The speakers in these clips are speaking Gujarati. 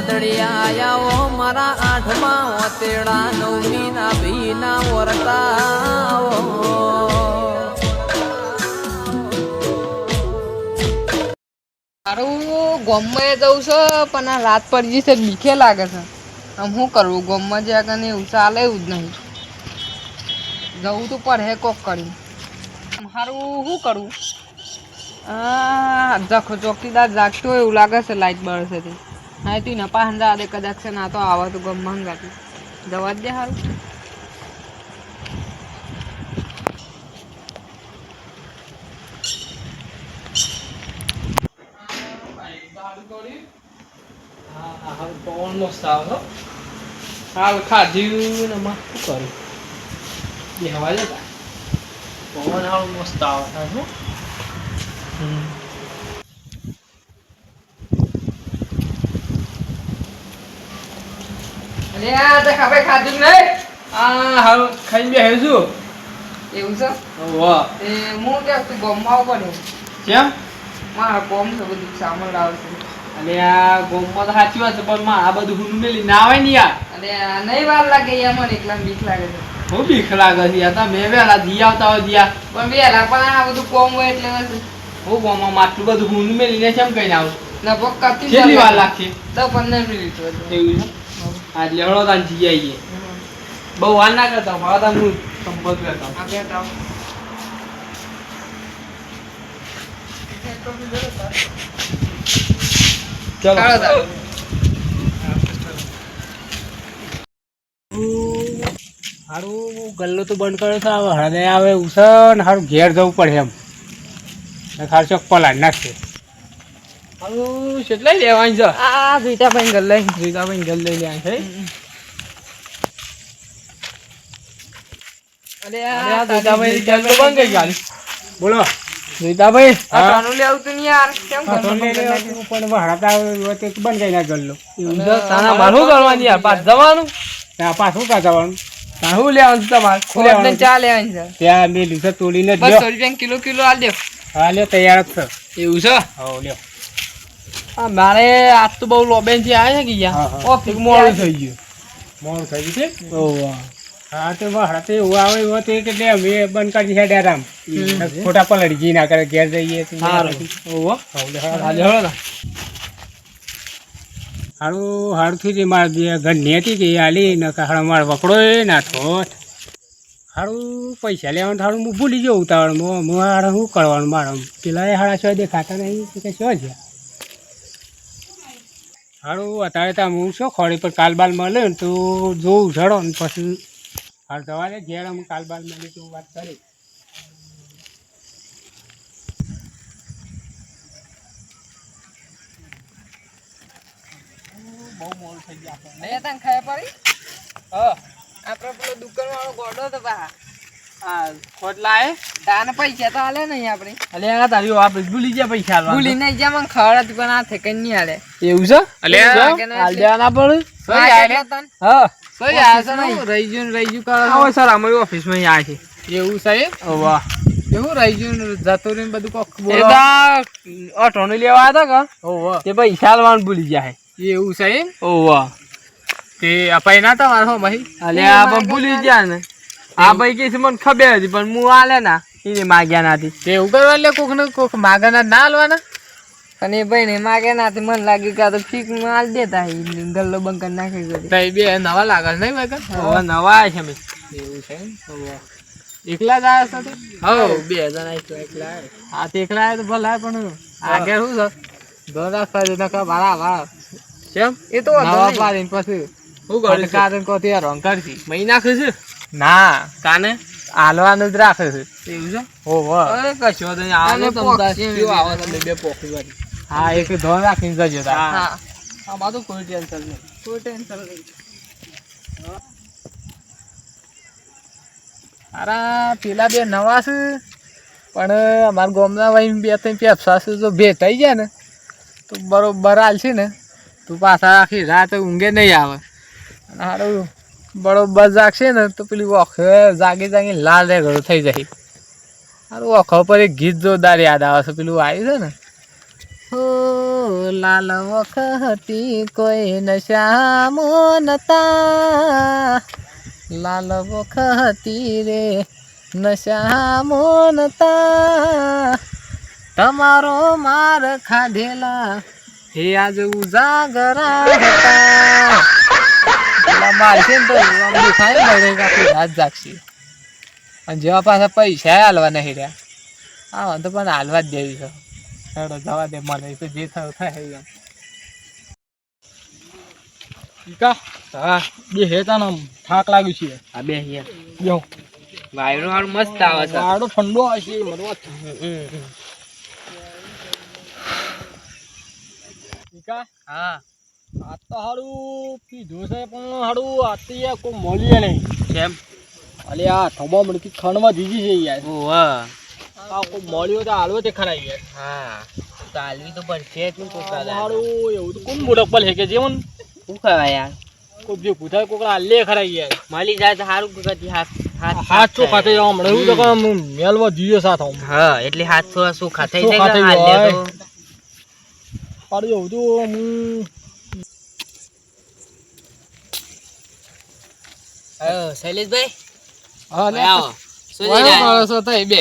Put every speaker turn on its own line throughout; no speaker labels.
વાદળિયા મારા આઠમા ઓતેડા નવમી ના ભીના વરતા
મારું ગોમમાં જવું છે, પણ આ રાત પડી છે બીકે લાગે છે. આમ શું કરવું? ગોમમાં જ્યાં કને એવું ચાલે એવું જ નહીં. જવું તો પડે કોક કરી મારું શું કરવું આ ચોકીદાર જાગતો એવું લાગે છે, લાઈટ બળશે હા તું નપા હંદા આદે કદાચ છે ના તો આવા તો ગમમાં હંગાતી જવા જ દે સારું
પવન મસ્ત આવે હો હાલ ખાધ્યું ને માં શું કર્યું? એ હવા જતા. પવન હાલ મસ્ત આવે. હમ.
અરે આ તો ખાবে ખાધું નહીં.
આ હાલ ખાઈને બેહ્યો છું.
એવું છે?
વાહ.
એ હું કે તું ગમમાં આવું પડે
કેમ?
મારા કોમ છે બધું સામાન લાવશે
અને આ ગોમમાં તો સાચી વાત છે પણ માં આ બધું હું મેલી ના આવે ને યાર.
અને નહીં વાર લાગે યાર મને એકલા બીક લાગે છે.
હું બીક લાગે છે યાર તમે વહેલા દી આવતા હોય દિયા
પણ વેલા પણ આ બધું કોમ હોય એટલે
હું ગોમાં આટલું બધું હું મેલીને કેમ કઈ આવું?
કતી
કેટલી વાર લાગશે?
તો પંદર મિનિટ
એવું છે? આજે હળો તાન જઈ આવીએ બહુ વાર ના કરતા મારા તાન હું સંપર્ક કરતા. ચલો. હારું ગલ્લો તો બંધ કર્યો છે હવે હળદે આવે ઉસન હારું ઘેર જવું પડે એમ. ખાર ચોક પલાડ નાખશે કેટલા લેવાની છે?
આ ગલ્લે
રીતાભાઈ ગલ લઈ લેવાની છે.
અરે
આ રીતાભાઈ તો બંધ ગઈ ગાડી બોલો.
જીતાભાઈ આ કાનું લેવું તું ને યાર. કેમ
હા, લઈ પણ હળદા આવે બંધ ગઈ ના ગલ્લો
તાના મારું કરવાની યાર? પાછ જવાનું?
ત્યાં પાછું કા જવાનું?
શું લેવાનું તમારે? ખોટ ને ચા લેવાની છે?
ત્યાં મેં લીધે તોડીને જ
રૂપિયા કિલો કિલો આલ દો.
હા લ્યો તૈયાર જ છે.
એવું છે?
હો લ્યો.
આ મારે આજ તો બહુ લોબેનથી આવે છે કે યાર. ઓફિસ મોડું થઈ
ગયું. મોડું થઈ ગયું છે? હા તો વાહ તે એવું આવે એવું તે કે લે અમે બંધ કરી છે ડેરામ. ખોટા પલડી જી ના કરે ઘેર જઈએ તો
હારું.
ઓહો હાલે હળો ના હારું હારું થઈ ગઈ મારે બે ઘર નેતી કે આલી ને હારું મારે વકડો ના થોત. હારું પૈસા લેવાનું હારું હું ભૂલી જવું ઉતાવળમાં. હું શું કરવાનું મારે? પેલા એ હાડા છો દેખાતા નહીં કે શું છે? હારું અત્યારે તો હું શું ખોડી પર કાલ બાલ મળે ને તો જોઉં ચડો ને પછી હાલ સવારે ઘેર હું કાલ બાલ મળી તો વાત કરી.
બે તને ખાય પડી?
હા.
આપણે પેલો દુકાન વાળો ગોડો તો પા
હા ખોટલા એ.
તાને પૈસા તો હાલે નહીં આપણે
અલે આ તારી ભૂલી ગયા પૈસા
ભૂલી નહીં જા મને ખબર હતી પણ આ થેકન નહીં આલે.
એવું છે? અલ્યા દેવાના પડે હા
સોય આ છે નહીં રહી ગયું રહી ગયું કરો
સર અમારી ઓફિસમાં આ છે.
એવું સાહેબ
વાહ.
એવું રહી જતો રહીને બધું કોક
એ
બોલો.
ઓટો ને લેવા હતા કા
ઓહો
તે પૈસા આલવાનું ભૂલી જાય
એવું છે એમ?
ઓવા
તે અપાઈ ના તમારે હો ભાઈ.
અલે આ પણ ભૂલી ગયા ને. આ ભાઈ કે મને ખબર હતી પણ હું આલે ના. એને માગ્યા નથી.
તે એવું કરવા એટલે કોક ને કોક માગના ના આલવાના? અને એ ભાઈ ને માગે નાથી મન લાગ્યું કે આ તો ફીક માલ દેતા હે. ગલ્લો બંકર નાખી ગયો બે નવા લાગે નહીં ભાઈ
હવે નવા છે
એવું છે એકલા જ આવ્યા સાથે હો. બે જણા એકલા એકલા આ તો એકલા આવ્યા તો ભલા પણ આગળ શું છે? દો રાખવા દે નકા વાળા વાળા. કેમ? એ તો નવા પાડીને પછી હું કરે કારણ કો તે રંગ કરતી
મહી નાખે છે?
ના.
કાને?
હાલવાનું જ રાખે છે.
એવું છે?
હો હો
અરે કશો તો આવો તમે બે પોખી વાળી.
હા એક ધોન રાખીને જજો.
હા. આમાં તો કોઈ ટેન્શન નહીં
કોઈ ટેન્શન નહીં અરે પેલા બે નવા છે પણ અમારા ગામના ભાઈ બે ત્રણ પેપસા છે જો ભેટ થઈ ગયા ને તો બરોબર હાલશે ને. તું પાછા આખી રાત ઊંઘે નહીં આવે. અને સારું બરોબર જાગશે ને તો પેલી ઓખે જાગી જાગી લાલ રેગડો થઈ જાય. હારું વખો પર એક ગીત જોરદાર યાદ આવે છે પેલું આવ્યું છે ને. હો
લાલ વખતી કોઈ નશામો નતા. લાલ વખતી રે નશામો નતા. તમારો માર ખાધેલા હે આજ ઉજાગરા હતા. અને જેવા પાછા પૈસા હાલવા નહીં રહ્યા. હા તો પણ હાલવા જ દેવી છે. હેડો જવા દે મને. તો જે થયું થાય એમ.
કા હા બે હેતા ને થાક લાગ્યું છે.
આ બે હે.
જો
વાયરો હાર મસ્ત આવે છે.
વાડો ઠંડો હશે મરવા કા
હા.
આ તો હારું પીધું છે પણ હારું આ તો યાર કોઈ મળીએ નહીં.
કેમ?
અલે આ થબા મણકી ખણમાં દીધી છે યાર.
ઓવા
આ કોઈ મળ્યો તો હાલવો તે ખરા યાર.
હા. ચાલવી તો પડશે જ ને કોકરા.
હારું એવું તો કોણ મોટકબલ પર કે જેવન
શું કહેવાય યાર?
કોક જે પૂછાય કોકરા હાલે ખરા યાર.
માલી જાય તો સારું ગતિ હાથ
હાથ ખાતે જવા મળે. એવું તો કામ મેલવા જોઈએ સાથ
હા એટલે હાથ શું
ખાતે
જાય હાલે તો.
હારું એવું તો હું
શૈલેષભાઈ?
હા
આવો. શું જઈને આયા?
માણસો બે.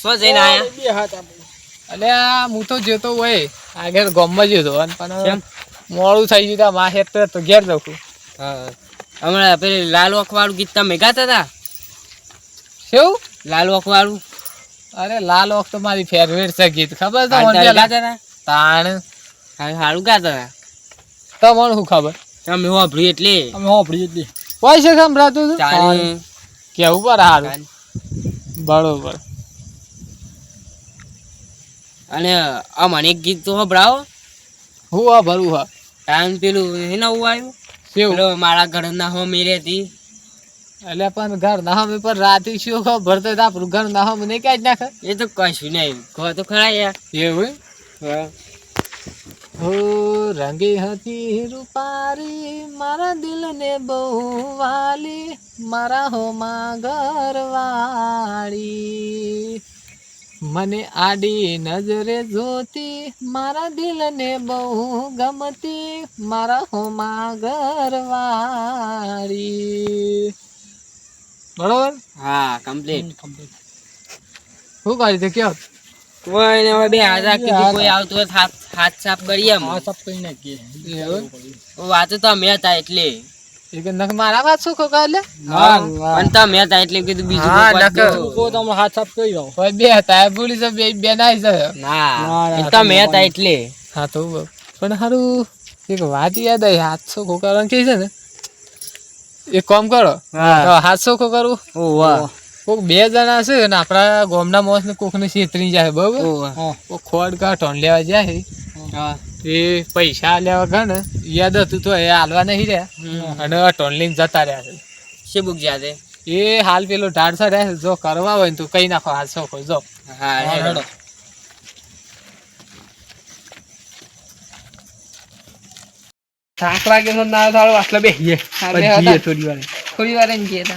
શું જઈને આયા.
બે હાથ
એટલે હું તો જતો હોય. આગળ ગામમાં જતો અને પણ મોડું થઈ ગયું મા હેત તો ઘેર જવું
હા. હમણાં પેલી લાલ વાળું ગીત તમે ગાતા હતા
શું?
લાલ વાળું
અરે લાલ વખ તો મારી ફેવરેટ છે ગીત. ખબર
તો
તમને
ગાતા હતા
તાણ.
સારું ગાતા હતા
તમને શું ખબર?
તમે વાપર્યું એટલે.
અમે હોપડી એટલી.
પૈસા સંભળાતું હતું
ચાલે
કેવું પર સારું બરોબર.
અને આ મને એક ગીત તો સંભળાવો.
હું આ ભરું હા.
ટાઈમ પેલું હે નવું આવ્યું. પેલો મારા ઘરના હો મેરે હતી
એટલે પણ ઘર ના હમે પણ રાતે શું ખબર? તો આપણું ઘર ના હમે નહીં જ નાખે.
એ તો કશું નહીં. ખો તો ખરા યાર.
એવું
હો.
રંગી હતી રૂપારી મારા દિલને બહુ વાલી મારા હો માં ઘરવાળી. મને આડી નજરે જોતી મારા દિલને બહુ ગમતી મારા હોમાં ઘરવાળી. બરોબર?
હા કમ્પ્લીટ
શું કરી છે? કયો?
કોઈ ને હવે બે હાજર કીધું કોઈ આવતું હોય હાથ સાફ કરીએ
હાથ સાફ કઈ નાખીએ
વાતો તો અમે હતા એટલે.
નખ મારા વાત શું ખોકા એટલે
ના
તમે હતા એટલે કીધું બીજું
હા,
કોઈ વાત
નકર.
દો.
કો તમે હાથ સાફ કરી દો
હોય બે હતા છે બે બે નાઈ છે.
ના.
ના,
એ
ના,
તમે
તમે
હતા એટલે.
હા તો પણ સારું એક વાત યાદ આવી હાથસો ખોકારવાનું કે છે ને. એક કામ કરો.
હા.
તો હાથસો ખોકારવું કોક બે જણા છે ને આપણા ગામના મોસ ને કોક ને છેતરી જાય બરોબર? કોક ખોડ કાઢો લેવા જાય. એ પૈસા લેવા ગયા ને યાદ હતું તો એ હાલવા નહીં રહ્યા. અને ટોનલિંગ જતા રહ્યા છે.
શિબુક જાતે
એ હાલ પેલો ઢાળસા રહ્યા જો કરવા હોય ને તો કઈ નાખો હાલ ખો જો.
હા હેડો.
થાક લાગે તો ના થાળો આટલા બેહીએ.
પછી જઈએ થોડી વાર.
થોડી વાર એમ જઈએ
બે.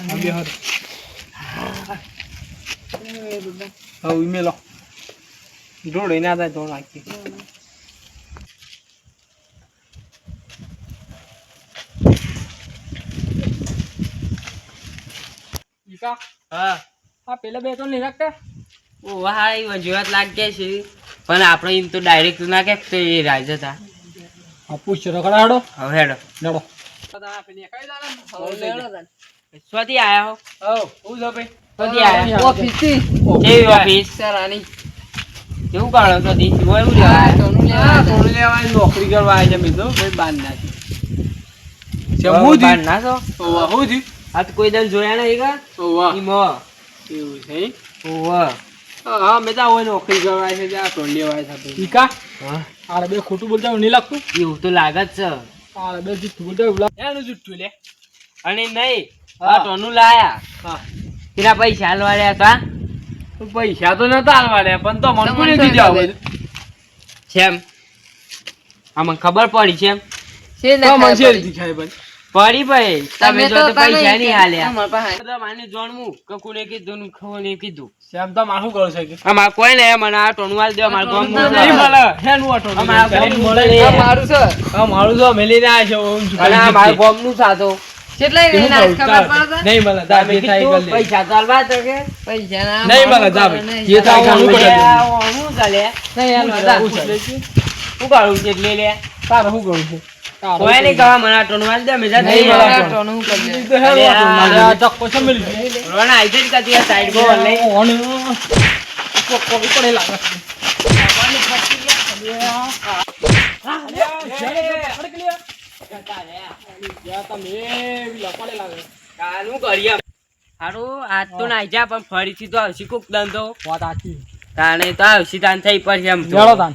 હવે મેલો. ઢોળ ના થાય ઢોળ નાખી ઈકા
હા.
આ પેલા બે તો નહીં રાખતા?
ઓ હા એ વજૂઆત લાગે છે. પણ આપણે એમ તો ડાયરેક્ટ ના કે તો એ રાજ હતા
હા પૂછ રખડા હેડો.
હવે હેડો.
નડો
સ્વાતી આયા હો?
હું જો ભાઈ.
સ્વાતી આયા.
ઓફિસથી.
કેવી ઓફિસ?
સરાની.
કેવું કાળો તો દી હોય એવું
હા,
લેવા
હા,
આવ્યા.
નોકરી કરવા આવ્યા છે મિત્રો ભાઈ બાર.
બાર ના છો?
હું થયું
આ તો કોઈ દન જોયા નહીં કા?
ઓવા.
ઈમો
એવું છે
ઓવા.
હા મેં તો હોય નોકરી કરવા છે ત્યાં તો લેવાય છે ઈકા
હા.
આરે બે ખોટું બોલતા નહીં લાગતું?
એવું તો લાગે છે.
આરે બે જુઠ્ઠું બોલતા એનું જુઠ્ઠું લે.
અને નહીં
હા.
આ ટોનું લાયા.
હા.
તેના પૈસા હાલવાડ્યા કા
પૈસા તો નતા હાલવાડ્યા પણ તો મને કોને દીધા હોય?
છે એમ આમાં ખબર પડી છે એમ
છે ને
તો મને
ખબર પડી.
દીખાય ભાઈ?
પડી ભાઈ. તમે જો તો પૈસા નહીં હાલ્યા
અમારા
માને જોણવું કે કોને કીધું ને ખોને કીધું.
શ્યામ તો મારું કરું છે કે?
અમાર કોઈ નહીં મને આ ટોનું વાલ દે અમાર ગામ
નહીં મળે. હેનું આટો
અમારા ગામનું
મળે
આ મારું છે.
આ મારું તો મેલીને આ છે
અને આ
કરી
મારા
દીધી.
સાતો
કેટલાય
હું
નહીં ખબર પડે?
નહીં મળે તાર
તમે
થાય એ
કીધું
કરી લે.
પૈસા તો તો કે.
પૈસા ના
નહીં મળે,
મારું
જા
કરે
ભાઈ.
નહીં.
જે થાય હું
જા,
કરી
જા.
દઉં.
હું ચાલે?
નહીં, હાલો, જા.
હું ચાલે?
શું કરું છે એટલે લે.
તારે હું કરું છે?
કોઈ નહીં કહવા મને આ ટોનું દે મેં
નહીં
નહીં
મળે,
મળે.
હું કરી દે.
તો હેનું
અરે
આટો
આ-
મારે આ ધક્કો છે મેલી
રોણા આઈ જાય કાતી આ સાઈડ ગો લઈ
ઓને કોકો પડે લાગે છે.
કાનું કરીએ હારું આજ તો નાઈ જા પણ ફરીથી તો આવશે કોક દંતો
વાત.
તાણે તો આવશે તાન થઈ પડશે એમ તો.
લેવડો તાન.